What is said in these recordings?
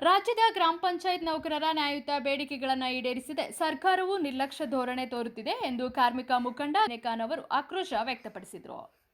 ರಾಜ್ಯದ ಗ್ರಾಮ ಪಂಚಾಯತ್ ನೌಕರರ ನ್ಯಾಯಯುತ ಬೇಡಿಕೆಗಳನ್ನು ಈಡೇರಿಸಿದೆ. ಸರ್ಕಾರವು ನಿರ್ಲಕ್ಷ್ಯ ಧೋರಣೆ ತೋರುತ್ತಿದೆ ಎಂದು ಕಾರ್ಮಿಕ ಮುಖಂಡ ನೇಕಾನ್ ಅವರು ಆಕ್ರೋಶ ವ್ಯಕ್ತಪಡಿಸಿದರು.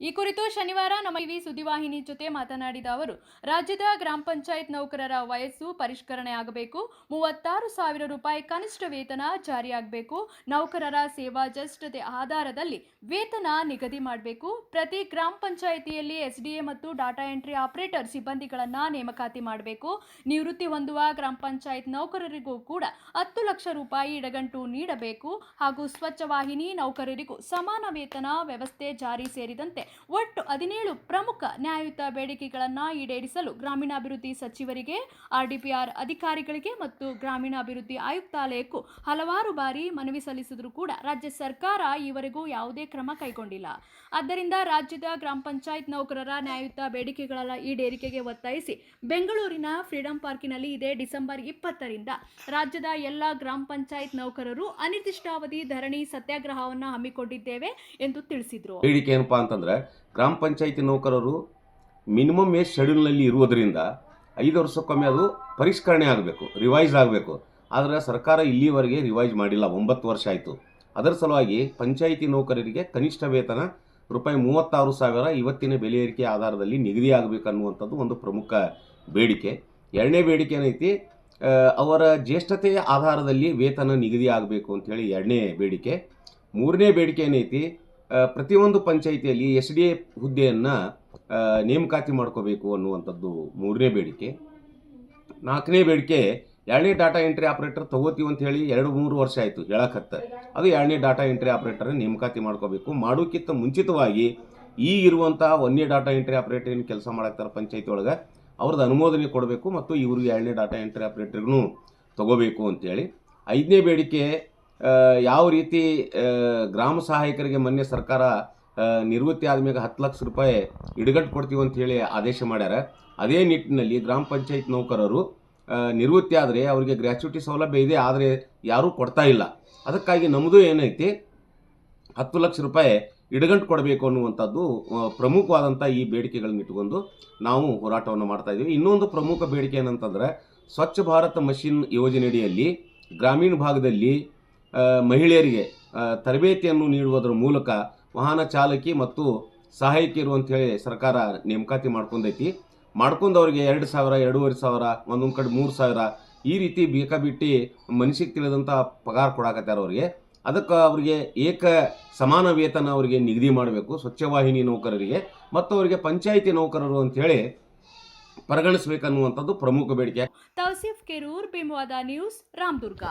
ಈ ಕುರಿತು ಶನಿವಾರ ನಮ್ಮ ಟಿವಿ ಸುದ್ದಿವಾಹಿನಿ ಜೊತೆ ಮಾತನಾಡಿದ ಅವರು, ರಾಜ್ಯದ ಗ್ರಾಮ ಪಂಚಾಯತ್ ನೌಕರರ ವಯಸ್ಸು ಪರಿಷ್ಕರಣೆ ಆಗಬೇಕು. ಮೂವತ್ತಾರು ಸಾವಿರ ರೂಪಾಯಿ ಕನಿಷ್ಠ ವೇತನ ಜಾರಿಯಾಗಬೇಕು. ನೌಕರರ ಸೇವಾ ಜಸ್ಟತೆ ಆಧಾರದಲ್ಲಿ ವೇತನ ನಿಗದಿ ಮಾಡಬೇಕು. ಪ್ರತಿ ಗ್ರಾಮ ಪಂಚಾಯಿತಿಯಲ್ಲಿ ಎಸ್ಡಿಎ ಮತ್ತು ಡಾಟಾ ಎಂಟ್ರಿ ಆಪರೇಟರ್ ಸಿಬ್ಬಂದಿಗಳನ್ನು ನೇಮಕಾತಿ ಮಾಡಬೇಕು. ನಿವೃತ್ತಿ ಹೊಂದುವ ಗ್ರಾಮ ಪಂಚಾಯತ್ ನೌಕರರಿಗೂ ಕೂಡ ಹತ್ತು ಲಕ್ಷ ರೂಪಾಯಿ ಇಡಗಂಟು ನೀಡಬೇಕು. ಹಾಗೂ ಸ್ವಚ್ಛ ವಾಹಿನಿ ನೌಕರರಿಗೂ ಸಮಾನ ವೇತನ ವ್ಯವಸ್ಥೆ ಜಾರಿ ಸೇರಿದಂತೆ ಒಟ್ಟು ಹದಿನೇಳು ಪ್ರಮುಖ ನ್ಯಾಯಯುತ ಬೇಡಿಕೆಗಳನ್ನು ಈಡೇರಿಸಲು ಗ್ರಾಮೀಣಾಭಿವೃದ್ಧಿ ಸಚಿವರಿಗೆ, ಆರ್ಡಿಪಿಆರ್ ಅಧಿಕಾರಿಗಳಿಗೆ ಮತ್ತು ಗ್ರಾಮೀಣಾಭಿವೃದ್ಧಿ ಆಯುಕ್ತಾಲಯಕ್ಕೂ ಹಲವಾರು ಬಾರಿ ಮನವಿ ಸಲ್ಲಿಸಿದರೂ ಕೂಡ ರಾಜ್ಯ ಸರ್ಕಾರ ಈವರೆಗೂ ಯಾವುದೇ ಕ್ರಮ ಕೈಗೊಂಡಿಲ್ಲ. ಆದ್ದರಿಂದ ರಾಜ್ಯದ ಗ್ರಾಮ ಪಂಚಾಯತ್ ನೌಕರರ ನ್ಯಾಯಯುತ ಬೇಡಿಕೆಗಳ ಈಡೇರಿಕೆಗೆ ಒತ್ತಾಯಿಸಿ ಬೆಂಗಳೂರಿನ ಫ್ರೀಡಂ ಪಾರ್ಕಿನಲ್ಲಿ ಇದೇ ಡಿಸೆಂಬರ್ ಇಪ್ಪತ್ತರಿಂದ ರಾಜ್ಯದ ಎಲ್ಲ ಗ್ರಾಮ ಪಂಚಾಯತ್ ನೌಕರರು ಅನಿರ್ದಿಷ್ಟಾವಧಿ ಧರಣಿ ಸತ್ಯಾಗ್ರಹವನ್ನು ಹಮ್ಮಿಕೊಂಡಿದ್ದೇವೆ ಎಂದು ತಿಳಿಸಿದರು. ಬೇಡಿಕೆ ಏನಪ್ಪಾ ಅಂತಂದ್ರೆ ಗ್ರಾಮ ಪಂಚಾಯಿತಿ ನೌಕರರು ಮಿನಿಮಮ್ ಏಜ್ ಶೆಡ್ಯೂಲ್ನಲ್ಲಿ ಇರುವುದರಿಂದ ಐದು ವರ್ಷಕ್ಕೊಮ್ಮೆ ಅದು ಪರಿಷ್ಕರಣೆ ಆಗಬೇಕು, ರಿವೈಸ್ ಆಗಬೇಕು. ಆದರೆ ಸರ್ಕಾರ ಇಲ್ಲಿವರೆಗೆ ರಿವೈಸ್ ಮಾಡಿಲ್ಲ, ಒಂಬತ್ತು ವರ್ಷ ಆಯಿತು. ಅದರ ಸಲುವಾಗಿ ಪಂಚಾಯಿತಿ ನೌಕರರಿಗೆ ಕನಿಷ್ಠ ವೇತನ ರೂಪಾಯಿ ಮೂವತ್ತಾರು ಸಾವಿರ ಇವತ್ತಿನ ಬೆಲೆ ಏರಿಕೆ ಆಧಾರದಲ್ಲಿ ನಿಗದಿ ಆಗಬೇಕನ್ನುವಂಥದ್ದು ಒಂದು ಪ್ರಮುಖ ಬೇಡಿಕೆ. ಎರಡನೇ ಬೇಡಿಕೆ ಏನೈತಿ? ಅವರ ಜ್ಯೇಷ್ಠತೆಯ ಆಧಾರದಲ್ಲಿ ವೇತನ ನಿಗದಿ ಆಗಬೇಕು ಅಂತೇಳಿ ಎರಡನೇ ಬೇಡಿಕೆ. ಮೂರನೇ ಬೇಡಿಕೆ ಏನೈತಿ? ಪ್ರತಿಯೊಂದು ಪಂಚಾಯಿತಿಯಲ್ಲಿ ಎಸ್ ಡಿ ಎ ಹುದ್ದೆಯನ್ನು ನೇಮಕಾತಿ ಮಾಡ್ಕೋಬೇಕು ಅನ್ನುವಂಥದ್ದು ಮೂರನೇ ಬೇಡಿಕೆ. ನಾಲ್ಕನೇ ಬೇಡಿಕೆ, ಎರಡನೇ ಡಾಟಾ ಎಂಟ್ರಿ ಆಪ್ರೇಟರ್ ತಗೋತೀವಿ ಅಂತ ಹೇಳಿ ಎರಡು ಮೂರು ವರ್ಷ ಆಯಿತು ಹೇಳಕತ್ತ. ಅದು ಎರಡನೇ ಡಾಟಾ ಎಂಟ್ರಿ ಆಪ್ರೇಟರ್ ನೇಮಕಾತಿ ಮಾಡ್ಕೋಬೇಕು. ಮಾಡೋಕ್ಕಿಂತ ಮುಂಚಿತವಾಗಿ ಈ ಇರುವಂಥ ಒಂದನೇ ಡಾಟಾ ಎಂಟ್ರಿ ಆಪ್ರೇಟರ್ ಏನು ಕೆಲಸ ಮಾಡಾಕ್ತಾರೆ ಪಂಚಾಯತಿ ಒಳಗೆ, ಅವ್ರದ್ದು ಅನುಮೋದನೆ ಕೊಡಬೇಕು ಮತ್ತು ಇವ್ರಿಗೆ ಎರಡನೇ ಡಾಟಾ ಎಂಟ್ರಿ ಆಪ್ರೇಟರ್ಗೂ ತಗೋಬೇಕು ಅಂತೇಳಿ ಐದನೇ ಬೇಡಿಕೆ ಯಾವ ರೀತಿ ಗ್ರಾಮ ಸಹಾಯಕರಿಗೆ ಮೊನ್ನೆ ಸರ್ಕಾರ ನಿವೃತ್ತಿ ಆದಮೇಲೆ ಹತ್ತು ಲಕ್ಷ ರೂಪಾಯಿ ಇಡಗಟ್ಟು ಕೊಡ್ತೀವಿ ಅಂತ ಹೇಳಿ ಆದೇಶ ಮಾಡ್ಯಾರ. ಅದೇ ನಿಟ್ಟಿನಲ್ಲಿ ಗ್ರಾಮ ಪಂಚಾಯತ್ ನೌಕರರು ನಿವೃತ್ತಿ ಆದರೆ ಅವರಿಗೆ ಗ್ರ್ಯಾಚ್ಯುಟಿ ಸೌಲಭ್ಯ ಇದೆ, ಆದರೆ ಯಾರೂ ಕೊಡ್ತಾ ಇಲ್ಲ. ಅದಕ್ಕಾಗಿ ನಮ್ಮದು ಏನೈತಿ, ಹತ್ತು ಲಕ್ಷ ರೂಪಾಯಿ ಇಡಗಂಟು ಕೊಡಬೇಕು ಅನ್ನುವಂಥದ್ದು ಪ್ರಮುಖವಾದಂಥ ಈ ಬೇಡಿಕೆಗಳನ್ನ ಇಟ್ಕೊಂಡು ನಾವು ಹೋರಾಟವನ್ನು ಮಾಡ್ತಾ ಇದ್ದೀವಿ. ಇನ್ನೊಂದು ಪ್ರಮುಖ ಬೇಡಿಕೆ ಏನಂತಂದ್ರೆ, ಸ್ವಚ್ಛ ಭಾರತ ಮಷಿನ್ ಯೋಜನೆಯಡಿಯಲ್ಲಿ ಗ್ರಾಮೀಣ ಭಾಗದಲ್ಲಿ ಮಹಿಳೆಯರಿಗೆ ತರಬೇತಿಯನ್ನು ನೀಡುವುದರ ಮೂಲಕ ವಾಹನ ಚಾಲಕಿ ಮತ್ತು ಸಹಾಯಕಿಯರು ಅಂತೇಳಿ ಸರ್ಕಾರ ನೇಮಕಾತಿ ಮಾಡ್ಕೊಂಡೈತಿ. ಮಾಡ್ಕೊಂಡವ್ರಿಗೆ ಎರಡು ಸಾವಿರ, ಎರಡೂವರೆ ಸಾವಿರ, ಒಂದೊಂದು ಕಡೆ ಮೂರು ಸಾವಿರ ಈ ರೀತಿ ಬೇಕಾಬಿಟ್ಟು ಮನುಷ್ಯಕ್ಕೆ ತಿಳಿದಂಥ ಪಗಾರ ಕೊಡಾಕತ್ಯಾರ ಅವ್ರಿಗೆ. ಅದಕ್ಕೆ ಅವರಿಗೆ ಏಕ ಸಮಾನ ವೇತನ ಅವರಿಗೆ ನಿಗದಿ ಮಾಡಬೇಕು ಸ್ವಚ್ಛವಾಹಿನಿ ನೌಕರರಿಗೆ ಮತ್ತು ಅವರಿಗೆ ಪಂಚಾಯಿತಿ ನೌಕರರು ಅಂತೇಳಿ ಪರಿಗಣಿಸಬೇಕನ್ನುವಂಥದ್ದು ಪ್ರಮುಖ ಬೇಡಿಕೆ. ತೌಸಿಫ್ ಕೆರೂರ್ ಬಿಂಬವಾದ ನ್ಯೂಸ್, ರಾಮದುರ್ಗ.